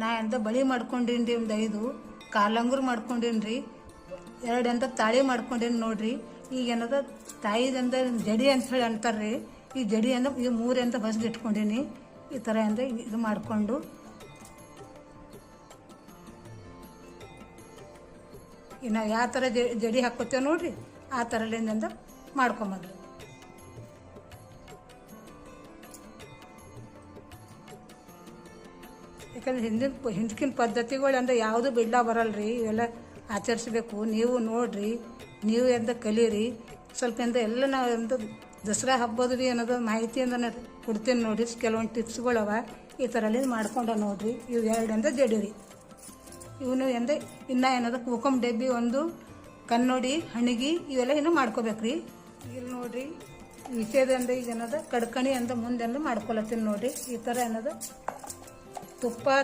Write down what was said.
ನಾ ಎಂತ ಬಳಿ ಮಾಡ್ಕೊಂಡಿನ್ರಿ ಒಂದು ಐದು? ಕಾಲಂಗ್ರು ಮಾಡ್ಕೊಂಡಿನ್ರಿ. ಎರಡು ಎಂತ ತಾಳಿ ಮಾಡ್ಕೊಂಡಿನಿ ನೋಡ್ರಿ. ಈಗ ಏನದ? ತಾಯಿದಂದ ಜಡಿ ಅಂತ ಹೇಳಿ ಅಂತಾರೆ ರೀ ಈ ಜಡಿ ಅಂದ ಈ ಮೂರು ಅಂತ ಬಸ್ಗೆ ಇಟ್ಕೊಂಡಿನಿ. ಈ ಥರ ಅಂದ್ರೆ ಇದು ಮಾಡಿಕೊಂಡು. ಇನ್ನು ಯಾವ ಥರ ಜಡಿ ಹಾಕ್ಕೋತೇವೆ ನೋಡ್ರಿ. ಆ ಥರಲಿಂದ ಮಾಡ್ಕೊಂಬಂದ್ರಿ ಯಾಕಂದ್ರೆ ಹಿಂದಿನ ಹಿಂದಿನ ಪದ್ಧತಿಗಳು ಅಂದ್ರೆ ಯಾವುದು ಬಿಡ್ಲಾ ಬರಲ್ರಿ, ಇವೆಲ್ಲ ಆಚರಿಸ್ಬೇಕು. ನೀವು ನೋಡ್ರಿ, ನೀವು ಎಂದ ಕಲೀರಿ, ಸ್ವಲ್ಪ ಎಂದ ಎಲ್ಲ ನಾವು ದಸರಾ ಹಬ್ಬದ ರೀ ಅನ್ನೋದು ಮಾಹಿತಿಯಿಂದ ಕೊಡ್ತೀನಿ ನೋಡ್ರಿ ಕೆಲವೊಂದು ಟಿಪ್ಸ್ಗಳವ ಈ ಥರಲ್ಲಿ ಮಾಡ್ಕೊಂಡ ನೋಡ್ರಿ. ಇವು ಎರಡಂದ ಜಡಿರಿ ಇವನು ಎಂದ ಇನ್ನ ಏನದ ಕೂಕಂ ಡಬ್ಬಿ ಒಂದು, ಕನ್ನೋಡಿ, ಹಣಿಗಿ ಇವೆಲ್ಲ ಇನ್ನು ಮಾಡ್ಕೋಬೇಕ್ರಿ. ಇಲ್ಲಿ ನೋಡ್ರಿ ವಿಷಯದಿಂದ ಈಗ ಏನದ ಕಡ್ಕಣಿ ಅಂದ ಮುಂದೆ ಮಾಡ್ಕೊಳತ್ತೀನಿ ನೋಡ್ರಿ. ಈ ಥರ ಏನದ ತುಪ್ಪ